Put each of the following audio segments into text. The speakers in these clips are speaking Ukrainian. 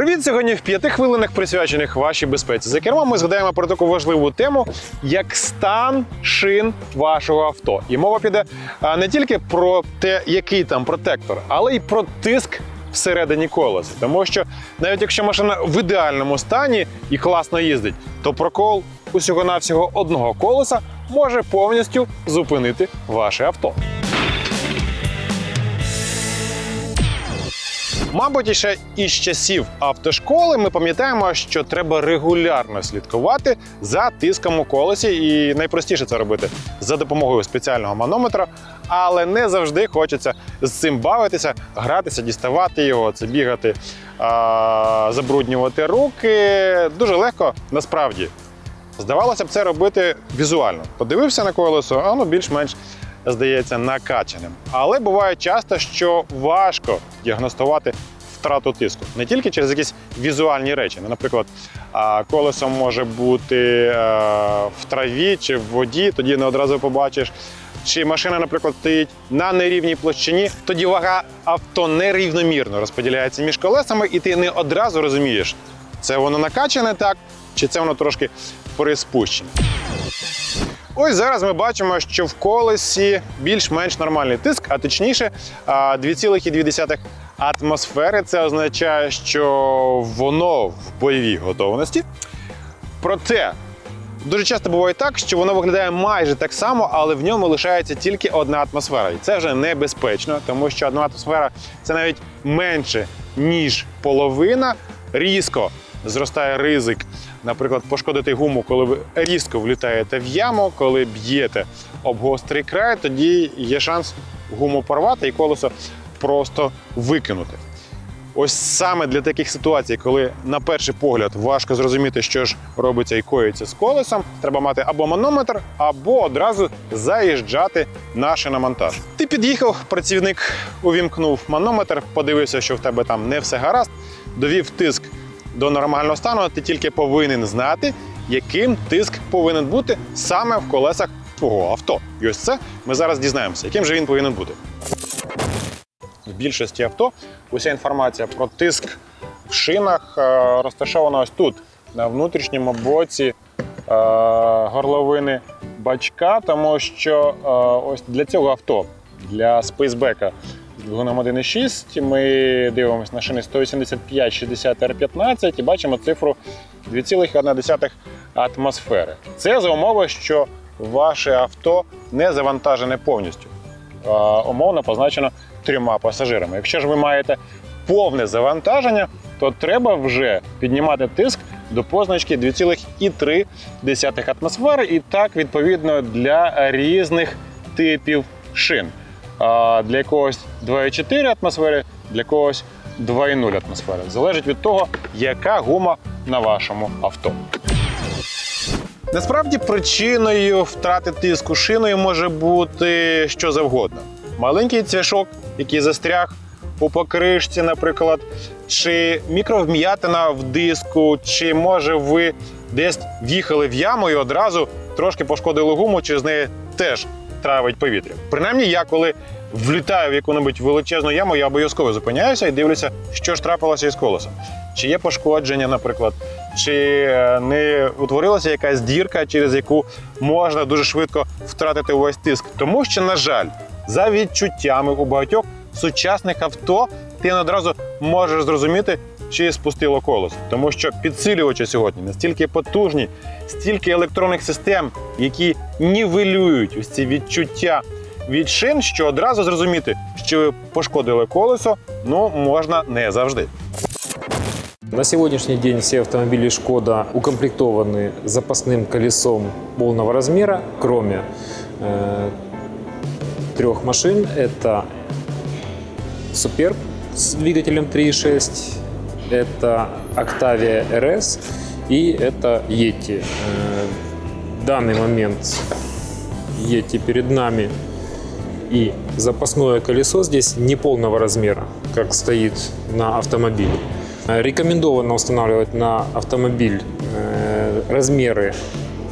Привіт! Сьогодні в п'яти хвилинах, присвячених вашій безпеці. За кермом ми згадаємо про таку важливу тему, як стан шин вашого авто. І мова піде не тільки про те, який там протектор, але й про тиск всередині колеса. Тому що навіть якщо машина в ідеальному стані і класно їздить, то прокол усього-навсього одного колеса може повністю зупинити ваше авто. Мабуть, ще із часів автошколи ми пам'ятаємо, що треба регулярно слідкувати за тиском у колесі, і найпростіше це робити за допомогою спеціального манометра, але не завжди хочеться з цим бавитися, гратися, діставати його, це бігати, забруднювати руки. Дуже легко насправді. Здавалося б, це робити візуально. Подивився на колесо, а воно більш-менш здається накачаним. Але буває часто, що важко діагностувати втрату тиску не тільки через якісь візуальні речі. Ну, Наприклад, колесо може бути е, в траві чи в воді, тоді не одразу побачиш. Чи машина, наприклад, стоїть на нерівній площині, тоді вага авто нерівномірно розподіляється між колесами, і ти не одразу розумієш, це воно накачане так, чи це воно трошки приспущене. Ось зараз ми бачимо, що в колесі більш-менш нормальний тиск, а точніше 2,2 атмосфери. Це означає, що воно в бойовій готовності. Проте дуже часто буває так, що воно виглядає майже так само, але в ньому лишається тільки одна атмосфера. І це вже небезпечно, тому що одна атмосфера це навіть менше, ніж половина. Різко зростає ризик, наприклад, пошкодити гуму, коли ви різко влітаєте в яму, коли б'єте об гострий край, тоді є шанс гуму порвати і колесо просто викинути. Ось саме для таких ситуацій, коли на перший погляд важко зрозуміти, що ж робиться і коїться з колесом, треба мати або манометр, або одразу заїжджати на шиномонтаж. Ти під'їхав, працівник увімкнув манометр, подивився, що в тебе там не все гаразд, довів тиск до нормального стану. Ти тільки повинен знати, яким тиск повинен бути саме в колесах твого авто. І ось це ми зараз дізнаємося, яким же він повинен бути. В більшості авто уся інформація про тиск в шинах е, розташована ось тут, на внутрішньому боці е, горловини бачка, тому що е, ось для цього авто, для спейсбека двигуном 1.6, ми дивимося на шини 185-60 R15 і бачимо цифру 2,1 атмосфери. Це за умови, що ваше авто не завантажене повністю. Умовно позначено трьома пасажирами. Якщо ж ви маєте повне завантаження, то треба вже піднімати тиск до позначки 2,3 атмосфери, і так відповідно для різних типів шин. Для якогось 2,4 атмосфери, для когось 2,0 атмосфери. Залежить від того, яка гума на вашому авто. Насправді причиною втрати тиску шиною може бути що завгодно. Маленький цвяшок, який застряг у покришці, наприклад, чи мікровм'ятина в диску, чи може ви десь в'їхали в яму і одразу трошки пошкодили гуму, чи з неї теж травить повітря. Принаймні, я коли влітаю в яку-небудь величезну яму, я обов'язково зупиняюся і дивлюся, що ж трапилося із колесом. Чи є пошкодження, наприклад, чи е, не утворилася якась дірка, через яку можна дуже швидко втратити увесь тиск. Тому що, на жаль, за відчуттями у багатьох сучасних авто ти не одразу можеш зрозуміти, чи спустило колесо. Тому що підсилювачі сьогодні настільки потужні, стільки електронних систем, які нівелюють ось ці відчуття від шин, що одразу зрозуміти, що ви пошкодили колесо, ну можна не завжди. На сегодняшний день все автомобили Шкода укомплектованы запасным колесом полного размера, кроме э, трех машин. Это Superb с двигателем 3.6, это Octavia RS и это Yeti. Э, в данный момент Yeti перед нами и запасное колесо здесь не полного размера, как стоит на автомобиле. Э, Рекомендовано устанавливать на автомобиль э, размеры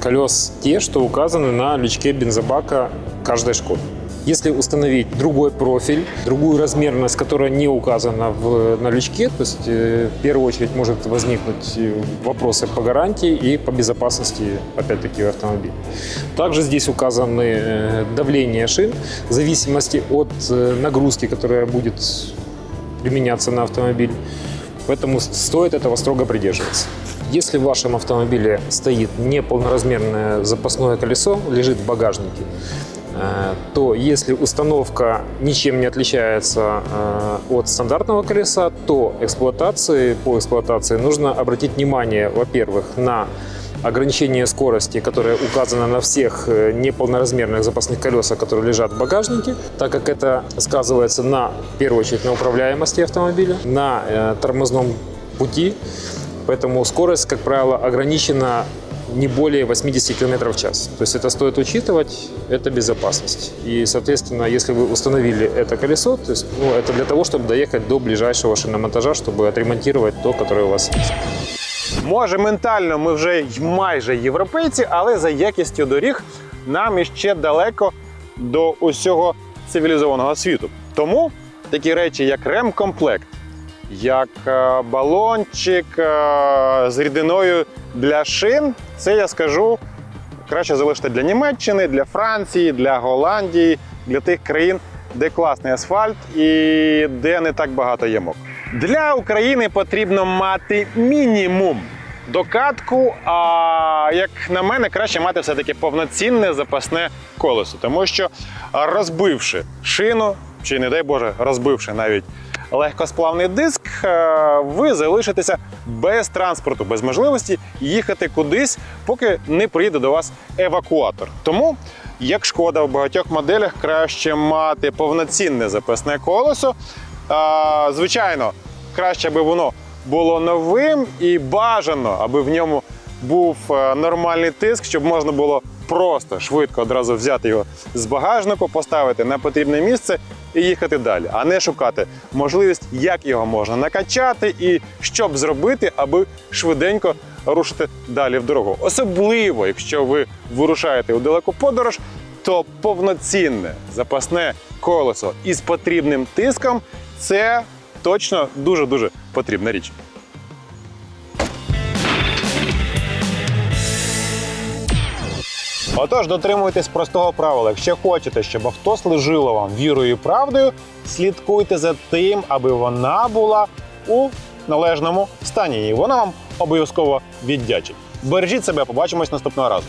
колес те, что указаны на лючке бензобака каждой Шкоды. Если установить другой профиль, другую размерность, которая не указана в, на лючке, то есть э, в первую очередь может возникнуть э, вопросы по гарантии и по безопасности, опять-таки, автомобиля. Также здесь указаны э, давление шин в зависимости от нагрузки, которая будет применяться на автомобиль. Поэтому стоит этого строго придерживаться. Если в вашем автомобиле стоит неполноразмерное запасное колесо, лежит в багажнике, то если установка ничем не отличается э, от стандартного колеса, то эксплуатации, по эксплуатации нужно обратить внимание, во-первых, на ограничение скорости, которое указано на всех э, неполноразмерных запасных колесах, которые лежат в багажнике, так как это сказывается на, в первую очередь, на управляемости автомобиля, на э, тормозном пути, поэтому скорость, как правило, ограничена не более 80 км в час. То есть это стоит учитывать, это безопасность. И, соответственно, если вы установили это колесо, то есть, ну, это для того, чтобы доехать до ближайшего шиномонтажа, чтобы отремонтировать то, которое у вас есть. Може, ментально ми вже й майже європейці, але за якістю доріг нам іще далеко до усього цивілізованого світу. Тому такі речі, як ремкомплект, як е, балончик е, з рідиною для шин, це я скажу краще залишити для Німеччини, для Франції, для Голландії, для тих країн, де класний асфальт і де не так багато ямок. Для України потрібно мати мінімум докатку. А як на мене, краще мати все-таки повноцінне запасне колесо, тому що розбивши шину, чи не дай Боже, розбивши навіть легкосплавний диск, е, ви залишитеся без транспорту, без можливості їхати кудись, поки не приїде до вас евакуатор. Тому, як шкода в багатьох моделях, краще мати повноцінне запасне колесо. Звичайно, краще аби воно було новим і бажано, аби в ньому був е, нормальний тиск, щоб можна було просто швидко одразу взяти його з багажнику, поставити на потрібне місце і їхати далі, а не шукати можливість, як його можна накачати і що б зробити, аби швиденько рушити далі в дорогу. Особливо, якщо ви вирушаєте у далеку подорож, то повноцінне запасне колесо із потрібним тиском це точно дуже дуже потрібна річ. Отож, дотримуйтесь простого правила. Якщо хочете, щоб авто служило вам вірою і правдою, слідкуйте за тим, аби вона була у належному стані. І вона вам обов'язково віддячить. Бережіть себе, побачимось наступного разу.